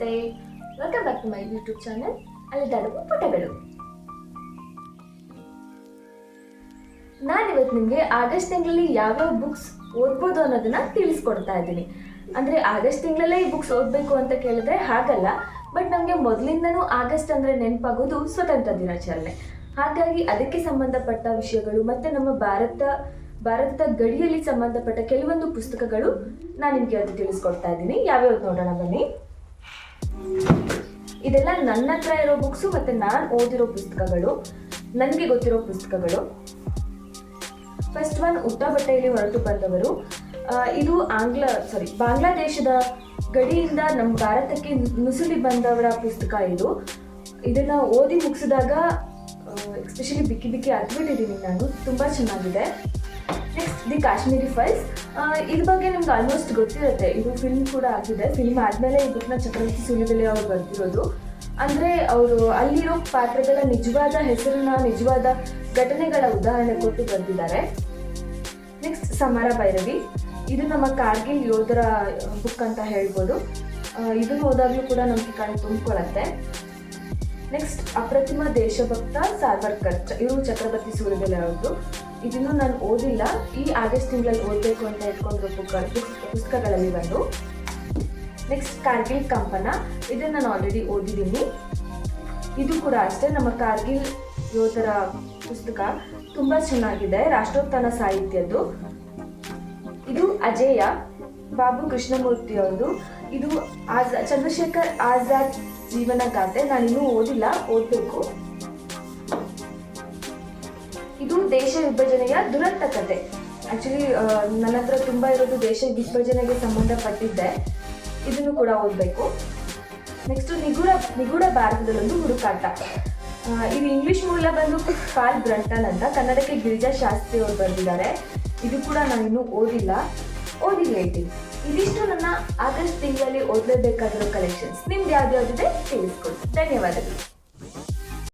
ನಮಸ್ತೆ. Welcome back to my YouTube channel ಅಲ್ಲಿದ್ದಾಡುವ ಪುಟಗಳು ನಾನಿವತ್ತು ನಿಮಗೆ ಆಗಸ್ಟ್ ತಿಂಗಳಲ್ಲಿ ಯಾವ್ಯಾವ ಬುಕ್ಸ್ ಓದ್ಬೋದು ಅನ್ನೋದನ್ನ ತಿಳಿಸ್ಕೊಡ್ತಾ ಇದ್ದೀನಿ. ಅಂದರೆ ಆಗಸ್ಟ್ ತಿಂಗಳಲ್ಲೇ ಈ ಬುಕ್ಸ್ ಓದಬೇಕು ಅಂತ ಕೇಳಿದ್ರೆ ಹಾಗಲ್ಲ ಬಟ್ ನಮಗೆ ಮೊದಲಿಂದನೂ ಆಗಸ್ಟ್ ಅಂದರೆ ನೆನಪಾಗೋದು ಸ್ವತಂತ್ರ ದಿನಾಚರಣೆ. ಹಾಗಾಗಿ ಅದಕ್ಕೆ ಸಂಬಂಧಪಟ್ಟ ವಿಷಯಗಳು ಮತ್ತು ನಮ್ಮ ಭಾರತ, ಭಾರತದ ಗಡಿಯಲ್ಲಿ ಸಂಬಂಧಪಟ್ಟ ಕೆಲವೊಂದು ಪುಸ್ತಕಗಳು ನಾನು ನಿಮಗೆ ಅದು ತಿಳಿಸ್ಕೊಡ್ತಾ ಇದ್ದೀನಿ. ಯಾವ್ಯಾವ್ದು ನೋಡೋಣ ಬನ್ನಿ. ಇದೆಲ್ಲ ನನ್ನ ಹತ್ರ ಇರೋ ಬುಕ್ಸು ಮತ್ತು ನಾನು ಓದಿರೋ ಪುಸ್ತಕಗಳು, ನನಗೆ ಗೊತ್ತಿರೋ ಪುಸ್ತಕಗಳು. ಫಸ್ಟ್ ಒನ್ ಉಟ್ಟ ಬಟ್ಟೆಯಲ್ಲಿ ಹೊರಟು ಬಂದವರು. ಇದು ಆಂಗ್ಲ ಸಾರಿ ಬಾಂಗ್ಲಾದೇಶದ ಗಡಿಯಿಂದ ನಮ್ಮ ಭಾರತಕ್ಕೆ ನುಸುಳಿ ಬಂದವರ ಪುಸ್ತಕ ಇದು. ಇದನ್ನ ಓದಿ ಮುಗಿಸಿದಾಗ ಎಸ್ಪೆಷಲಿ ಬಿಕ್ಕಿ ಬಿಕ್ಕಿ ಅದ್ಬಿಟ್ಟಿದ್ದೀನಿ ನಾನು. ತುಂಬ ಚೆನ್ನಾಗಿದೆ. ನೆಕ್ಸ್ಟ್ ದಿ ಕಾಶ್ಮೀರಿ ಫೈಲ್ಸ್ ಇದ್ರ ಬಗ್ಗೆ ನಿಮ್ಗೆ ಆಲ್ಮೋಸ್ಟ್ ಗೊತ್ತಿರುತ್ತೆ. ಇದು ಫಿಲ್ಮ್ ಕೂಡ ಆಗಿದೆ. ಫಿಲ್ಮ್ ಆದಮೇಲೆ ಈ ಬುಕ್ನ ಚಕ್ರವರ್ತಿ ಸುಲಿಬೆಲೆ ಅವರು ಬರ್ತಿರೋದು ಅಂದರೆ ಅವರು ಅಲ್ಲಿರೋ ಪಾತ್ರಗಳ ನಿಜವಾದ ಹೆಸರನ್ನ, ನಿಜವಾದ ಘಟನೆಗಳ ಉದಾಹರಣೆ ಕೊಟ್ಟು ಬರೆದಿದ್ದಾರೆ. ನೆಕ್ಸ್ಟ್ ಸಮರ ಭೈರವಿ. ಇದು ನಮ್ಮ ಕಾರ್ಗಿಲ್ ಯೋಧರ ಬುಕ್ ಅಂತ ಹೇಳ್ಬೋದು. ಇದನ್ನು ಓದಾಗಲೂ ಕೂಡ ನಮಗೆ ಕಣ್ಣು ತುಂಬಿಕೊಳ್ಳುತ್ತೆ ನೆಕ್ಸ್ಟ್ ಅಪ್ರತಿಮ ದೇಶಭಕ್ತ ಸಾರ್ವರ್ಕರ್ ಇವರು ಛತ್ರಪತಿ ಸೂರ್ಯಬೆಲೆ ಅವರು ಇದನ್ನು ನಾನು ಓದಿಲ್ಲ. ಈ ಆಗಸ್ಟ್ ತಿಂಗಳಲ್ಲಿ ಓದಬೇಕು ಅಂತ ಇಟ್ಕೊಂಡಿರೋ ಬುಕ್ ಪುಸ್ತಕಗಳಲ್ಲಿ ಬಂದು. ನೆಕ್ಸ್ಟ್ ಕಾರ್ಗಿಲ್ ಕಂಪನ. ಇದನ್ನು ನಾನು ಆಲ್ರೆಡಿ ಓದಿದ್ದೀನಿ. ಇದು ಕೂಡ ಅಷ್ಟೇ. ನಮ್ಮ ಕಾರ್ಗಿಲ್ ಯೋಧರ ಪುಸ್ತಕ ತುಂಬ ಚೆನ್ನಾಗಿದೆ. ರಾಷ್ಟ್ರೋತ್ಥಾನ ಸಾಹಿತ್ಯದ್ದು. ಇದು ಅಜೇಯ. ಬಾಬು ಕೃಷ್ಣಮೂರ್ತಿ ಅವ್ರದ್ದು ಇದು ಆಜಾ ಚಂದ್ರಶೇಖರ್ ಆಜಾದ್ ಜೀವನ ಗಾಥೆ ನಾನಿನ್ನೂ ಓದಿಲ್ಲ, ಓದಬೇಕು. ಇದು ದೇಶ ವಿಭಜನೆಯ ದುರಂತ ಕತೆ. ಆಕ್ಚುಲಿ ನನ್ನ ಹತ್ರ ತುಂಬ ಇರೋದು ದೇಶ ವಿಭಜನೆಗೆ ಸಂಬಂಧಪಟ್ಟಿದ್ದೆ. ಇದನ್ನು ಕೂಡ ಓದಬೇಕು. ನೆಕ್ಸ್ಟ್ ನಿಗೂಢ ನಿಗೂಢ ಭಾರತದಲ್ಲೊಂದು ಹುಡುಕಾಟ. ಇದು ಇಂಗ್ಲಿಷ್ ಮೂಲ ಬಂದು ಪಾಲ್ ಬ್ರಂಟನ್ ಅಂತ ಕನ್ನಡಕ್ಕೆ ಗಿರಿಜಾ ಶಾಸ್ತ್ರಿ ಅವರು ಬರೆದಿದ್ದಾರೆ. ಇದು ಕೂಡ ನಾನು ಇನ್ನೂ ಓದಿಲ್ಲ ಓದಿ ಹೇಳ್ತೀನಿ ಇದಿಷ್ಟು ನನ್ನ ಆಗಸ್ಟ್ ತಿಂಗಳಲ್ಲಿ ಓದಲೇಬೇಕಾಗಿರೋ ಕಲೆಕ್ಷನ್ಸ್ ನಿಮ್ದು ಯಾವ್ದು ಯಾವ್ದಿದೆ ತಿಳಿಸ್ಕೊಡಿ. ಧನ್ಯವಾದಗಳು.